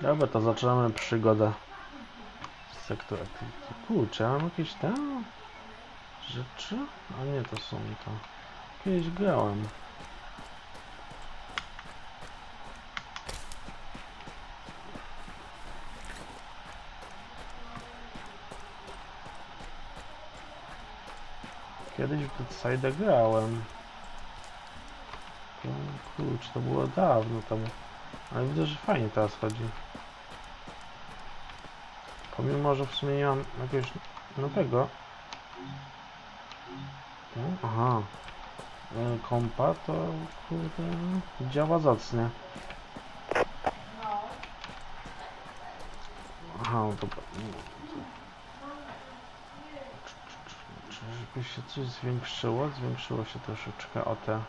Dobra, to zaczynamy przygodę z Activity. Kurczę, ja mam jakieś tam rzeczy? A nie, to są to. Kiedyś grałem. Kiedyś w Deadside grałem. Kurczę, to było dawno temu. Ale widzę, że fajnie teraz chodzi. Pomimo, że w sumie nie mam jakiegoś nowego. No, Aha. E, Kompa to kurde działa zacnie. Aha, no dobra. Czyżby się coś zwiększyło? Zwiększyło się troszeczkę o te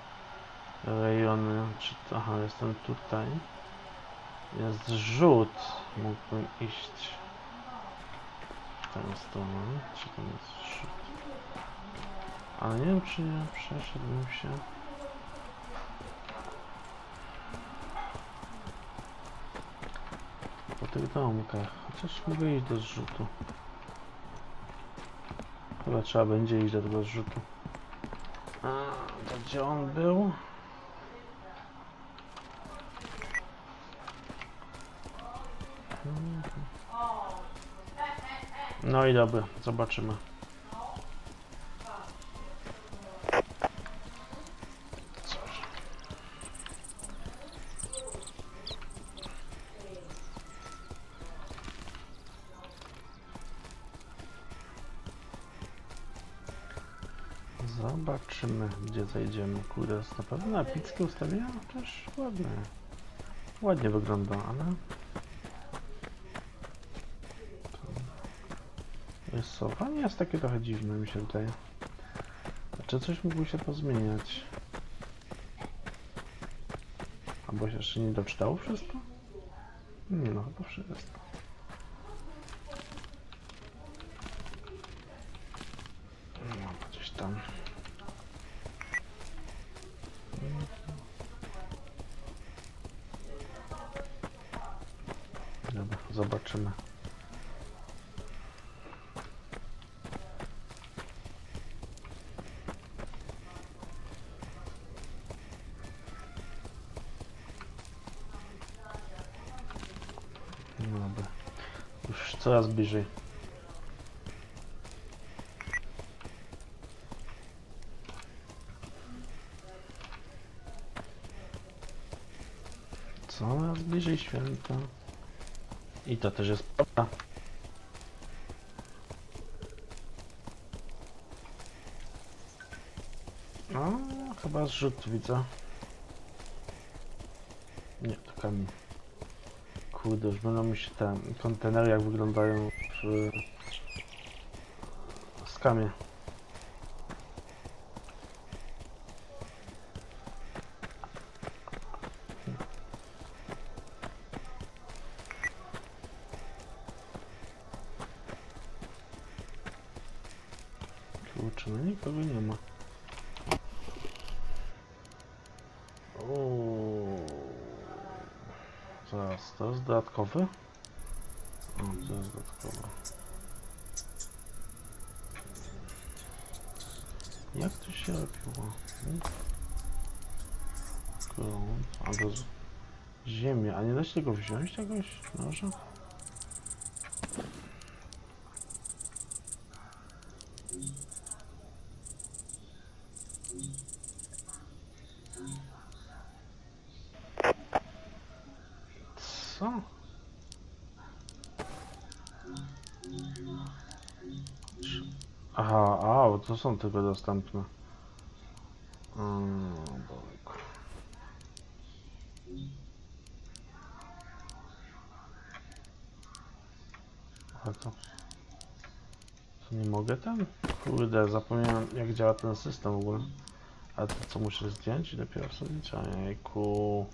rejony. Czy to, aha, jestem tutaj. Jest rzut. Mógłbym iść w tę stronę. Czy tam jest rzut? Ale nie wiem, czy nie przeszedłbym się. Po tych domkach. Chociaż mogę iść do zrzutu. Chyba trzeba będzie iść do tego zrzutu. A, to gdzie on był? No i dobra, zobaczymy. Zobaczymy, gdzie zajdziemy. Kurde, jest na pewno epickie ustawienia? Też ładne. Ładnie wygląda, ale... Rysowanie jest takie trochę dziwne, mi się wydaje. Czy coś mógłby się pozmieniać? Albo się jeszcze nie doczytało wszystko? Nie no, chyba wszystko. No, gdzieś tam. Dobra, zobaczymy. No Dobra. Już coraz bliżej. Coraz bliżej święta. I to też jest prawda. No, chyba zrzut widzę. Nie, to kamień. Kurde, już będą mi się te kontenery jak wyglądają w skamie. Kurczę, no nikogo nie ma. Jest dodatkowy? O, to jest dodatkowy. Jak to się robiło? Grunt, albo z... ziemię, a nie da się tego wziąć jakoś? Może? Aha, a, bo to są tylko dostępne. Mm, to... To nie mogę tam? Kurde, zapomniałem jak działa ten system w ogóle. A to co muszę zdjąć i dopiero wsadzić? Ojejku.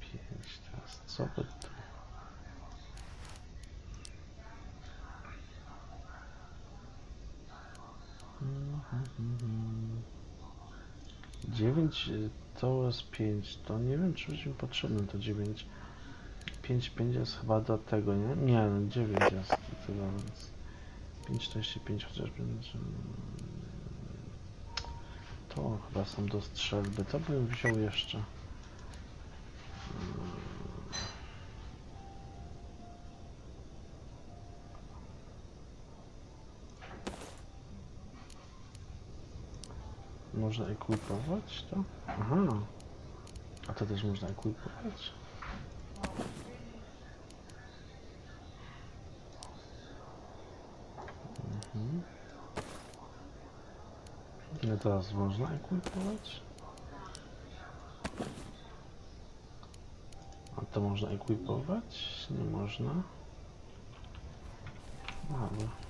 Pięć tu? 9 y, to jest 5. To nie wiem, czy będzie mi potrzebne to 9. 5, 5 jest chyba do tego, nie? Nie, no 9 jest do tego, więc 5, 45 chociaż będzie. To chyba są do strzelby. To bym wziął jeszcze. Można ekwipować to? Aha. A to też można ekwipować? Mhm. Ile teraz można ekwipować? A to można ekwipować? Nie można. Dobra.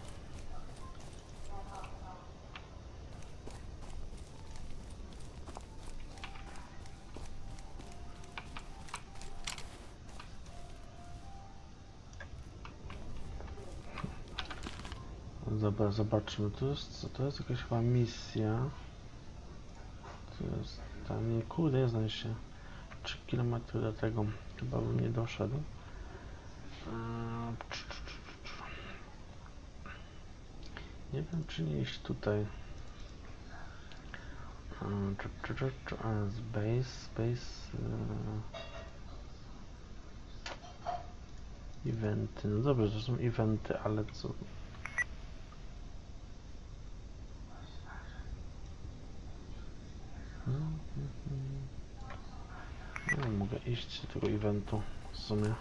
Dobra, zobaczmy. Tu jest, co to jest jakaś chyba misja. To jest tam nie kurde, znam się. 3 km do tego. Chyba bym nie doszedł. Eee. Nie wiem czy nie iść tutaj. Eee, Space, space. eee, Eventy. No dobrze, to są eventy, ale co? No, mogę iść do tego eventu w sumie.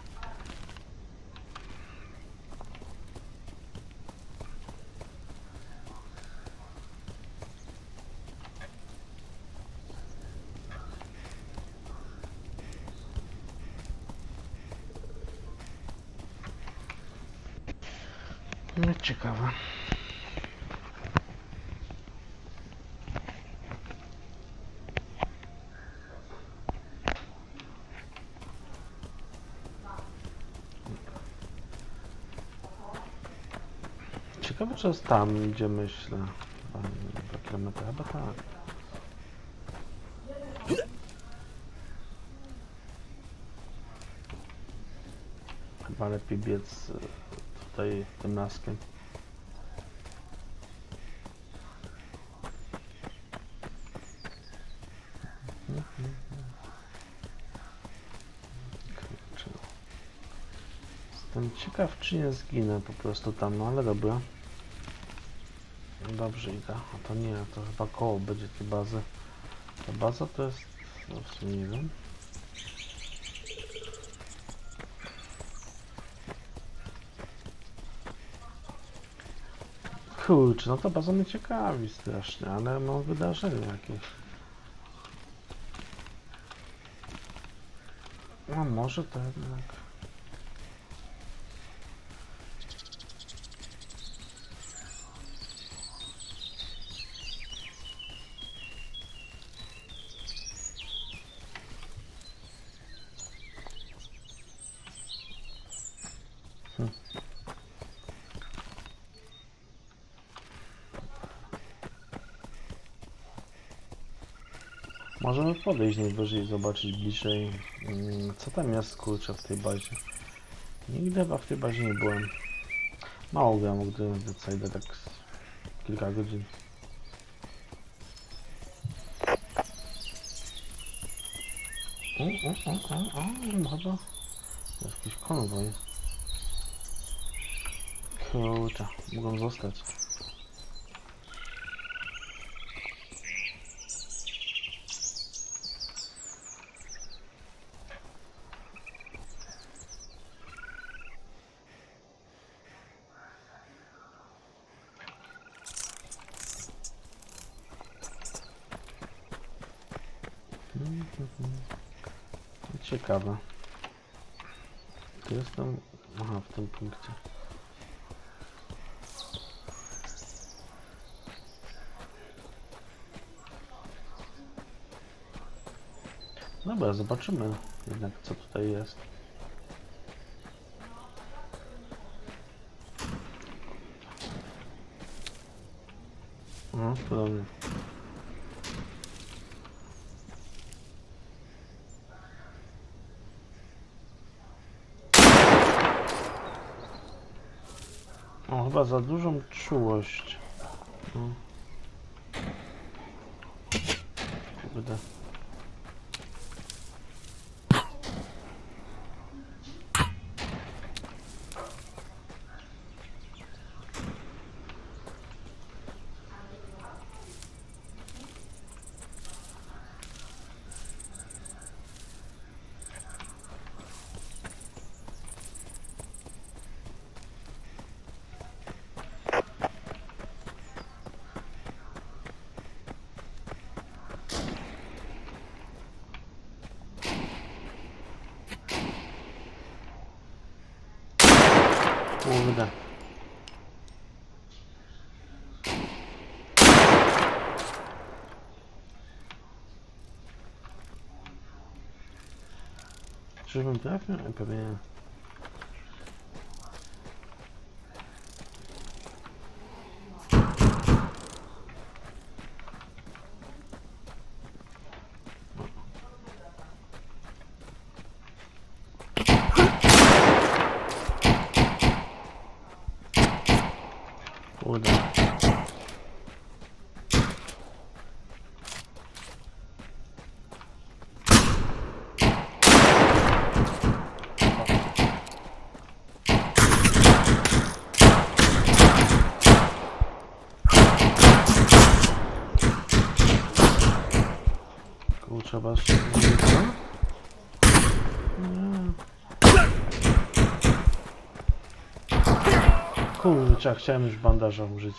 No ciekawe. Jest tam, gdzie myślę. Chyba nie, Dwa kilometry, chyba tak. Chyba lepiej biec e, tutaj tym laskiem. Jestem ciekaw, czy nie zginę po prostu tam, no ale dobra. Dobrze idę. A to nie, to chyba koło będzie tej bazy. Ta baza to jest... No w sumie nie wiem. Kurczę, no ta baza mnie ciekawi strasznie, ale mam wydarzenie jakieś. No może to jednak... Możemy podejść najwyżej i zobaczyć bliżej, mm, co tam jest kurczę w tej bazie. Nigdy chyba w tej bazie nie byłem. Mało gram, gdy wycajdę tak kilka godzin. O, o, o, o, o, chyba jest jakiś konwoj. Kurczę, mogą zostać. Ciekawe. Tu jestem. Aha, w tym punkcie. Dobra, zobaczymy jednak co tutaj jest. No. O, chyba za dużą czułość. No. Kurde. Czyżbym trafił? Nie, Pewnie nie. Kurde. Was Nie. Kurczę, chciałem już bandaża użyć.